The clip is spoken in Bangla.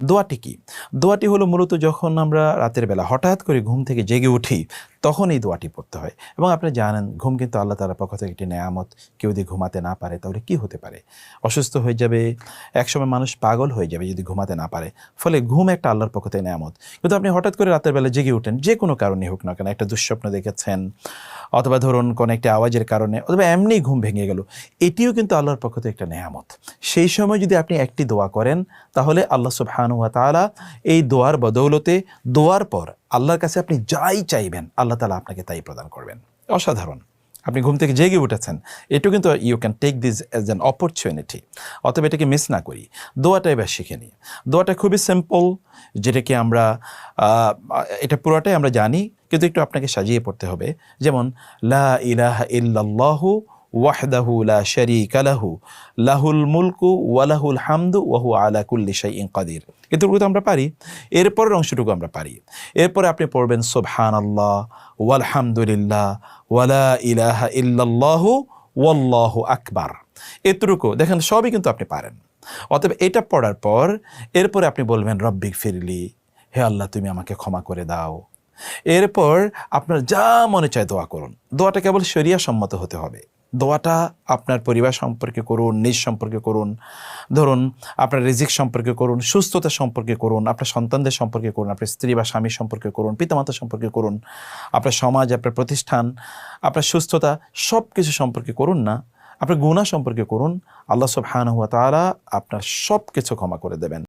দোয়াটি কি? দোয়াটি হলো মূলত যখন আমরা রাতের বেলা হঠাৎ করে ঘুম থেকে জেগে উঠি তখন এই দোয়াটি পড়তে হয়। এবং আপনি জানেন, ঘুম কিন্তু আল্লাহ তালার পক্ষ থেকে একটি নেয়ামত। কেউ যদি ঘুমাতে না পারে, তাহলে কি হতে পারে? অসুস্থ হয়ে যাবে, একসময় মানুষ পাগল হয়ে যাবে যদি ঘুমাতে না পারে। ফলে ঘুম একটা আল্লাহর পক্ষ থেকে নেয়ামত। কিন্তু আপনি হঠাৎ করে রাতের বেলা জেগে উঠেন, যে কোনো কারণে হোক না কেন, একটা দুঃস্বপ্ন দেখেছেন, অথবা ধরুন কোনো একটা আওয়াজের কারণে, অথবা এমনি ঘুম ভেঙে গেল, এটিও কিন্তু আল্লাহর পক্ষ থেকে একটা নেয়ামত। সেই সময় যদি আপনি একটি দোয়া করেন, তাহলে আল্লাহ সুবহানু ওয়া তাআলা এই দোয়ার বদৌলতে, দোয়ার পর আল্লাহর কাছে আপনি যাই চাইবেন, আল্লাহ তাআলা আপনাকে তাই প্রদান করবেন। অসাধারণ। আপনি ঘুম থেকে জেগে উঠেছেন এটু কিন্তু you can take this as an opportunity অতএব এটাকে মিস না করি। দোয়াটা এবার শিখে নিই। দোয়াটা খুবই সিম্পল যেটাকে আমরা এটা পুরোটাই আমরা জানি, কিন্তু একটু আপনাকে সাজিয়ে পড়তে হবে। যেমন, লা ইলাহা ইল্লাল্লাহু ওয়াহদাহু লা শারীকা লাহু, লাহুল মুলকু ওয়ালাহুল হামদু ওয়াহু আলা কুল্লি শাইইন কাদির। এতটুকু তো আমরা পারি। এরপরের অংশটুকু আমরা পারি। এরপরে আপনি পড়বেন সুবহানাল্লাহ, ওয়ালহামদুলিল্লাহ ওয়ালা ইলাহা ইল্লাল্লাহু, ওয়াল্লাহু আকবার। এতটুকু। দেখেন, সবই কিন্তু আপনি পারেন। অতএব এটা পড়ার পর এরপরে আপনি বলবেন, রব্বিক ফিরলি, হে আল্লাহ, তুমি আমাকে ক্ষমা করে দাও। এরপর আপনার যা মনে চায় দোয়া করুন। দোয়াটা কেবল শরিয়া সম্মত হতে হবে। দোয়াটা আপনার পরিবার সম্পর্কে করুন, নিজ সম্পর্কে করুন। ধরুন, আপনার রিজিক সম্পর্কে করুন, সুস্থতা সম্পর্কে করুন, আপনার সন্তানদের সম্পর্কে করুন, আপনার স্ত্রী বা স্বামী সম্পর্কে করুন পিতামাতা সম্পর্কে করুন, আপনার সমাজ, আপনার প্রতিষ্ঠান, আপনার সুস্থতা সব কিছু সম্পর্কে করুন না, আপনার গুণা সম্পর্কে করুন, আল্লাহ সব হান হুয়া তারা আপনার সব কিছু ক্ষমা করে দেবেন।